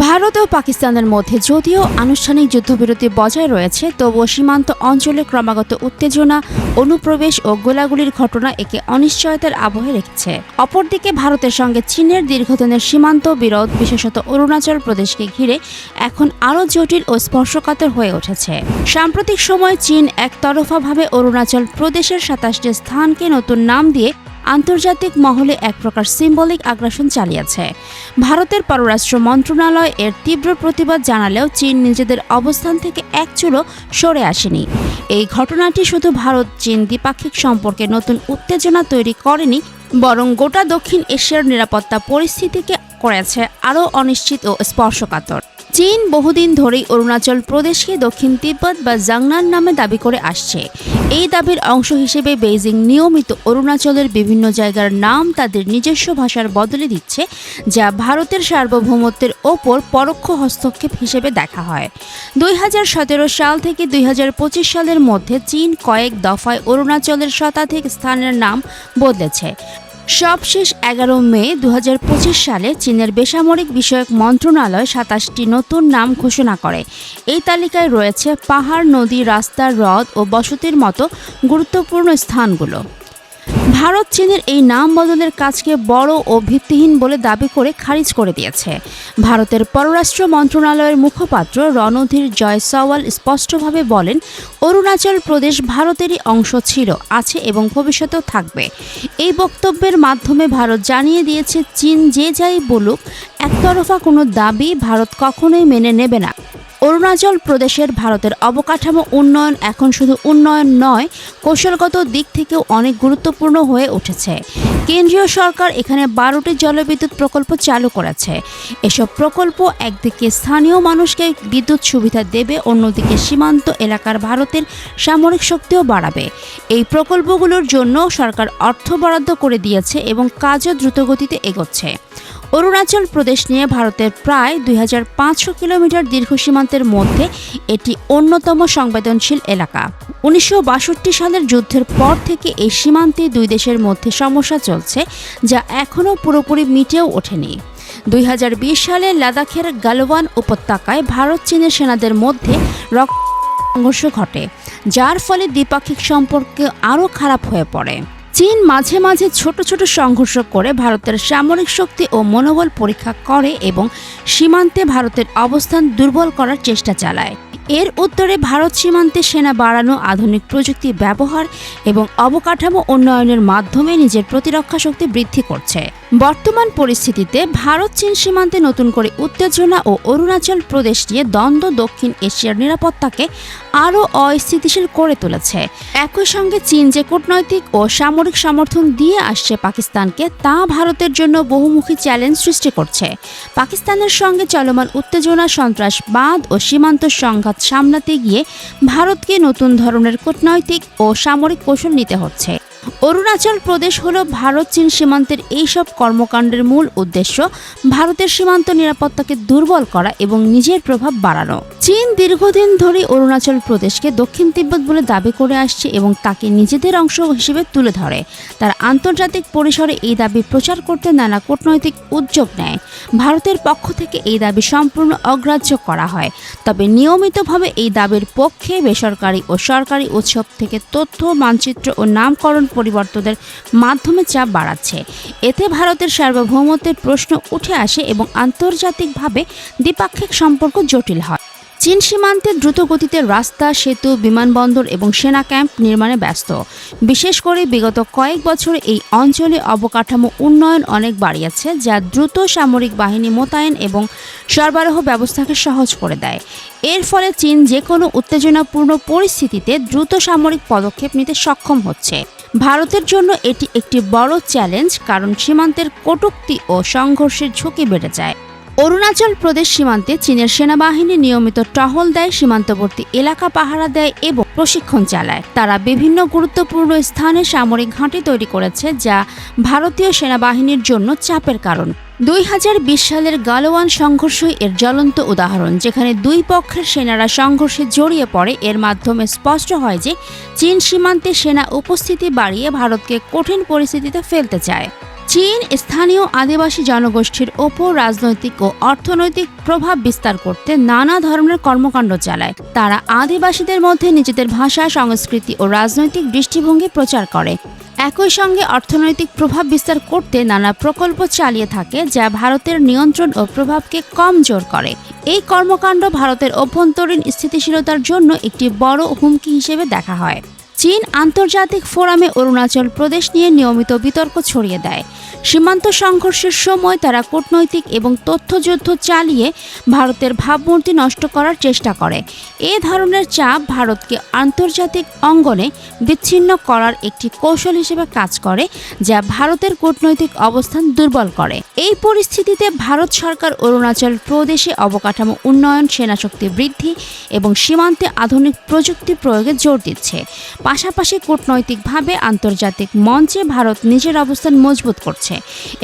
ভারত ও পাকিস্তানের মধ্যে যদিও আনুষ্ঠানিক যুদ্ধবিরতি বজায় রয়েছে তবুও সীমান্ত অঞ্চলে ক্রমাগত উত্তেজনা অনুপ্রবেশ ও গোলাগুলির ঘটনা একে অনিশ্চয়তার আবহে রেখেছে অপরদিকে ভারতের সঙ্গে চীনের দীর্ঘদিনের সীমান্ত বিরোধ বিশেষত অরুণাচল প্রদেশকে ঘিরে এখন আরও জটিল ও স্পর্শকাতর হয়ে উঠেছে সাম্প্রতিক সময়ে চীন একতরফাভাবে অরুণাচল প্রদেশের সাতাশটি স্থানকে নতুন নাম দিয়ে আন্তর্জাতিক মহলে এক প্রকার সিম্বলিক আগ্রাসন চালিয়েছে। ভারতের পররাষ্ট্র মন্ত্রণালয় এর তীব্র প্রতিবাদ জানালেও চীন নিজেদের অবস্থান থেকে এক চুলো সরে আসেনি। এই ঘটনাটি শুধু ভারত, চীন দ্বিপাক্ষিক সম্পর্কে নতুন উত্তেজনা তৈরি করেনি, বরং গোটা দক্ষিণ এশিয়ার নিরাপত্তা পরিস্থিতিকে করেছে আরও অনিশ্চিত ও স্পর্শকাতর। চীন বহুদিন ধরেই অরুণাচল প্রদেশকে দক্ষিণ তিব্বত বা জাংনান নামে দাবি করে আসছে। এই দাবির অংশ হিসেবে বেইজিং নিয়মিত অরুণাচলের বিভিন্ন জায়গার নাম তাদের নিজস্ব ভাষার বদলে দিচ্ছে, যা ভারতের সার্বভৌমত্বের ওপর পরোক্ষ হস্তক্ষেপ হিসেবে দেখা হয়। দুই হাজার সতেরো সাল থেকে দুই হাজার পঁচিশ সালের মধ্যে চীন কয়েক দফায় অরুণাচলের শতাধিক স্থানের নাম বদলেছে। সবশেষ এগারো মে দু হাজার পঁচিশ সালে চীনের বেসামরিক বিষয়ক মন্ত্রণালয় সাতাশটি নতুন নাম ঘোষণা করে। এই তালিকায় রয়েছে পাহাড়, নদী, রাস্তা, হ্রদ ও বসতির মতো গুরুত্বপূর্ণ স্থানগুলো। ভারত চীনের এই নাম বদলের কাজকে বড় ও ভিত্তিহীন বলে দাবি করে খারিজ করে দিয়েছে। ভারতের পররাষ্ট্র মন্ত্রণালয়ের মুখপাত্র রণধীর জয়সওয়াল স্পষ্টভাবে বলেন, অরুণাচল প্রদেশ ভারতেরই অংশ ছিল, আছে এবং ভবিষ্যতেও থাকবে। এই বক্তব্যের মাধ্যমে ভারত জানিয়ে দিয়েছে, চীন যে যাই বলুক, একতরফা কোনো দাবি ভারত কখনোই মেনে নেবে না। অরুণাচল প্রদেশের ভারতের অবকাঠামো উন্নয়ন এখন শুধু উন্নয়ন নয়, কৌশলগত দিক থেকেও অনেক গুরুত্বপূর্ণ হয়ে উঠেছে। কেন্দ্রীয় সরকার এখানে বারোটি জলবিদ্যুৎ প্রকল্প চালু করেছে। এসব প্রকল্প একদিকে স্থানীয় মানুষকে বিদ্যুৎ সুবিধা দেবে, অন্যদিকে সীমান্ত এলাকার ভারতের সামরিক শক্তিও বাড়াবে। এই প্রকল্পগুলোর জন্য সরকার অর্থ বরাদ্দ করে দিয়েছে এবং কাজও দ্রুতগতিতে এগোচ্ছে। অরুণাচল প্রদেশ নিয়ে ভারতের প্রায় দুই হাজার পাঁচশো কিলোমিটার দীর্ঘ সীমান্তের মধ্যে এটি অন্যতম সংবেদনশীল এলাকা। উনিশশো বাষট্টি সালের যুদ্ধের পর থেকে এই সীমান্তে দুই দেশের মধ্যে সমস্যা চলছে, যা এখনও পুরোপুরি মিটেও ওঠেনি। দুই হাজার বিশ সালে লাদাখের গালওয়ান উপত্যকায় ভারত চীনের সেনাদের মধ্যে রক্ত সংঘর্ষ ঘটে, যার ফলে দ্বিপাক্ষিক সম্পর্ক আরও খারাপ হয়ে পড়ে। চীন মাঝে মাঝে ছোট ছোট সংঘর্ষ করে ভারতের সামরিক শক্তি ও মনোবল পরীক্ষা করে এবং সীমান্তে ভারতের অবস্থান দুর্বল করার চেষ্টা চালায়। এর উত্তরে ভারত সীমান্তে সেনা বাড়ানো আধুনিক প্রযুক্তি ব্যবহার এবং অবকাঠামো উন্নয়নের মাধ্যমে নিজের প্রতিরক্ষা শক্তি বৃদ্ধি করছে। বর্তমান পরিস্থিতিতে ভারত চীন সীমান্তে নতুন করে উত্তেজনা ও অরুণাচল প্রদেশ নিয়ে দ্বন্দ্ব দক্ষিণ এশিয়ার নিরাপত্তাকে আরও অস্থিতিশীল করে তুলেছে। একই সঙ্গে চীন যে কূটনৈতিক ও সামরিক সমর্থন দিয়ে আসছে পাকিস্তানকে, তা ভারতের জন্য বহুমুখী চ্যালেঞ্জ সৃষ্টি করছে। পাকিস্তানের সঙ্গে চলমান উত্তেজনা, সন্ত্রাসবাদ ও সীমান্ত সংঘাত সামলাতে গিয়ে ভারতকে নতুন ধরনের কূটনৈতিক ও সামরিক কৌশল নিতে হচ্ছে। অরুণাচল প্রদেশ হল ভারত, চীন সীমান্তের এইসব কর্মকাণ্ডের মূল উদ্দেশ্য। ভারতের সীমান্ত নিরাপত্তাকে দুর্বল করা এবং নিজের প্রভাব বাড়ানো। চীন দীর্ঘদিন ধরে অরুণাচল প্রদেশকে দক্ষিণ তিব্বত বলে দাবি করে আসছে এবং তাকে নিজেদের অংশ হিসেবে তুলে ধরে। তার আন্তর্জাতিক পরিসরে এই দাবি প্রচার করতে নানা কূটনৈতিক উদ্যোগ নেয়। ভারতের পক্ষ থেকে এই দাবি সম্পূর্ণ অগ্রাহ্য করা হয়। তবে নিয়মিতভাবে এই দাবির পক্ষে বেসরকারি ও সরকারি উৎসব থেকে তথ্য, মানচিত্র ও নামকরণ পরিবর্তনের মাধ্যমে চাপ বাড়াচ্ছে। এতে ভারতের সার্বভৌমত্বের প্রশ্ন উঠে আসে এবং আন্তর্জাতিকভাবে দ্বিপাক্ষিক সম্পর্ক জটিল হয়। চীন সীমান্তে দ্রুত গতিতে রাস্তা, সেতু, বিমানবন্দর এবং সেনা ক্যাম্প নির্মাণে ব্যস্ত। বিশেষ করে বিগত কয়েক বছর এই অঞ্চলে অবকাঠামো উন্নয়ন অনেক বাড়িয়েছে, যা দ্রুত সামরিক বাহিনী মোতায়েন এবং সরবরাহ ব্যবস্থাকে সহজ করে দেয়। এর ফলে চীন যে কোনো উত্তেজনাপূর্ণ পরিস্থিতিতে দ্রুত সামরিক পদক্ষেপ নিতে সক্ষম হচ্ছে। ভারতের জন্য এটি একটি বড় চ্যালেঞ্জ, কারণ সীমান্তের কটূক্তি ও সংঘর্ষের ঝুঁকি বেড়ে যায়। অরুণাচল প্রদেশ সীমান্তে চীনের সেনাবাহিনী নিয়মিত টহল দেয় সীমান্তবর্তী এলাকা পাহারা দেয় এবং প্রশিক্ষণ চালায়। তারা বিভিন্ন গুরুত্বপূর্ণ স্থানে সামরিক ঘাঁটি তৈরি করেছে যা ভারতীয় সেনাবাহিনীর জন্য চাপের কারণ। দুই হাজার বিশ সালের গালোয়ান সংঘর্ষই এর জ্বলন্ত উদাহরণ, যেখানে দুই পক্ষের সেনারা সংঘর্ষে জড়িয়ে পড়ে। এর মাধ্যমে স্পষ্ট হয় যে চীন সীমান্তে সেনা উপস্থিতি বাড়িয়ে ভারতকে কঠিন পরিস্থিতিতে ফেলতে চায়। চীন স্থানীয় আদিবাসী জনগোষ্ঠীর ওপর রাজনৈতিক ও অর্থনৈতিক প্রভাব বিস্তার করতে নানা ধরনের কর্মকাণ্ড চালায়। তারা আদিবাসীদের মধ্যে নিজেদের ভাষা, সংস্কৃতি ও রাজনৈতিক দৃষ্টিভঙ্গি প্রচার করে। একই সঙ্গে অর্থনৈতিক প্রভাব বিস্তার করতে নানা প্রকল্প চালিয়ে থাকে, যা ভারতের নিয়ন্ত্রণ ও প্রভাবকে কম জোর করে। এই কর্মকাণ্ড ভারতের অভ্যন্তরীণ স্থিতিশীলতার জন্য একটি বড় হুমকি হিসেবে দেখা হয়। চীন আন্তর্জাতিক ফোরামে অরুণাচল প্রদেশ নিয়ে নিয়মিত বিতর্ক ছড়িয়ে দেয়। সীমান্ত সংঘর্ষের সময় তারা কূটনৈতিক এবং তথ্যযুদ্ধ চালিয়ে ভারতের ভাবমূর্তি নষ্ট করার চেষ্টা করে। এ ধরনের চাপ ভারতকে আন্তর্জাতিক অঙ্গনে বিচ্ছিন্ন করার একটি কৌশল হিসেবে কাজ করে, যা ভারতের কূটনৈতিক অবস্থান দুর্বল করে। এই পরিস্থিতিতে ভারত সরকার অরুণাচল প্রদেশে অবকাঠামো উন্নয়ন, সেনাশক্তি বৃদ্ধি এবং সীমান্তে আধুনিক প্রযুক্তি প্রয়োগে জোর দিচ্ছে। পাশাপাশি কূটনৈতিকভাবে আন্তর্জাতিক মঞ্চে ভারত নিজের অবস্থান মজবুত করছে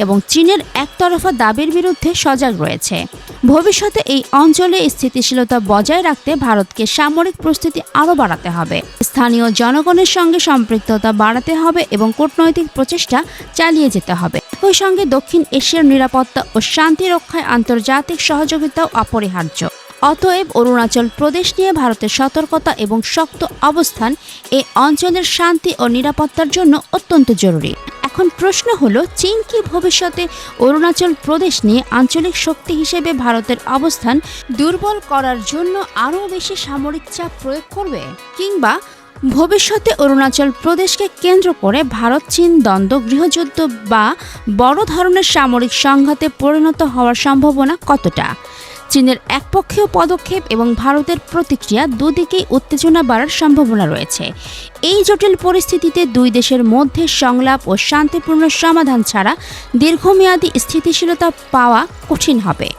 এবং চীনের একতরফা দাবির বিরুদ্ধে সজাগ রয়েছে। ভবিষ্যতে এই অঞ্চলে স্থিতিশীলতা বজায় রাখতে ভারতকে সামরিক প্রস্তুতি আরও বাড়াতে হবে। স্থানীয় জনগণের সঙ্গে সম্পৃক্ততা বাড়াতে হবে এবং কূটনৈতিক প্রচেষ্টা চালিয়ে যেতে হবে। একই সঙ্গে দক্ষিণ এশিয়ার নিরাপত্তা ও শান্তি রক্ষায় আন্তর্জাতিক সহযোগিতাও অপরিহার্য। অতএব অরুণাচল প্রদেশ নিয়ে ভারতের সতর্কতা এবং শক্ত অবস্থান এ অঞ্চলের শান্তি ও নিরাপত্তার জন্য অত্যন্ত জরুরি। এখন প্রশ্ন হলো, চীন কি ভবিষ্যতে অরুণাচল প্রদেশ নিয়ে আঞ্চলিক শক্তি হিসেবে ভারতের অবস্থান দুর্বল করার জন্য আরও বেশি সামরিক চাপ প্রয়োগ করবে? কিংবা ভবিষ্যতে অরুণাচল প্রদেশকে কেন্দ্র করে ভারত, চীন, দ্বন্দ্ব, গৃহযুদ্ধ বা বড় ধরনের সামরিক সংঘাতে পরিণত হওয়ার সম্ভাবনা কতটা? চীনের একপক্ষীয় পদক্ষেপ এবং ভারতের প্রতিক্রিয়া দুদিকেই উত্তেজনা বাড়ার সম্ভাবনা রয়েছে। এই জটিল পরিস্থিতিতে দুই দেশের মধ্যে সংলাপ ও শান্তিপূর্ণ সমাধান ছাড়া দীর্ঘমেয়াদী স্থিতিশীলতা পাওয়া কঠিন হবে।